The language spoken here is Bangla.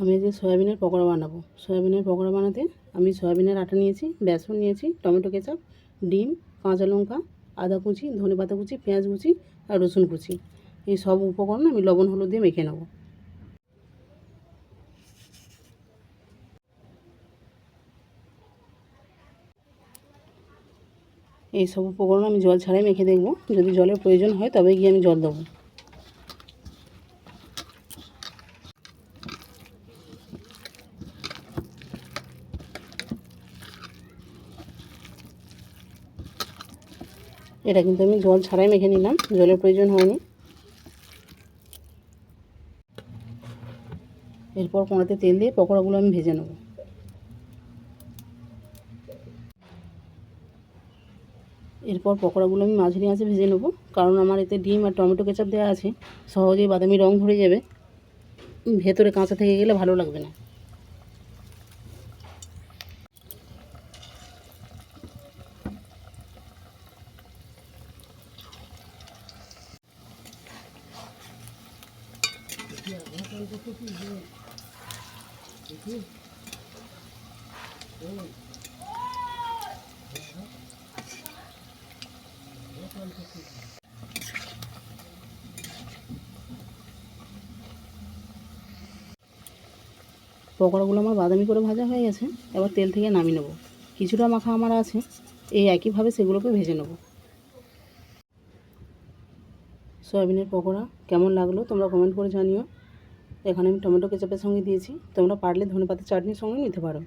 আমি আজকে সয়াবিনের পকোড়া বানাবো। সয়াবিনের পকোড়া বানাতে আমি সয়াবিনের আটা নিয়েছি, বেসন নিয়েছি, টমেটো কেচাপ, ডিম, কাঁচা লঙ্কা, আদা কুচি, ধনে পাতা কুচি, পেঁয়াজ কুচি আর রসুন কুচি। এই সব উপকরণ আমি লবণ, হলুদ দিয়ে মেখে নেব। এই সব উপকরণ আমি জল ছাড়াই মেখে দেখব। যদি জলের প্রয়োজন হয় তবে গিয়ে আমি জল দেবো। এটা কিন্তু আমি জল ছাড়াই মেখে নিলাম, জলের প্রয়োজন হয়নি। এরপর কোঁড়াতে তেল দিয়ে পকোড়াগুলো আমি ভেজে নেব। এরপর পকোড়াগুলো আমি মাঝারি আঁচে ভেজে নেব, কারণ আমার এতে ডিম আর টমেটো কেচাপ দেওয়া আছে, সহজেই বাদামি রং ধরে যাবে। ভেতরে কাঁচা থেকে গেলে ভালো লাগবে না। পকোড়াগুলো আমার বাদামি করে ভাজা হয়ে গেছে, এবার তেল থেকে নামিয়ে নেব। কিছুটা মাখা আমার আছে, এই একইভাবে সেগুলোকে ভেজে নেব। সয়াবিনের পকোড়া কেমন লাগল তোমরা কমেন্ট করে জানিও। এখানে আমি টমেটো কেচাপের সঙ্গে দিয়েছি। তোমরা পারলে ধনেপাতা চাটনির সঙ্গে নিতে পারো।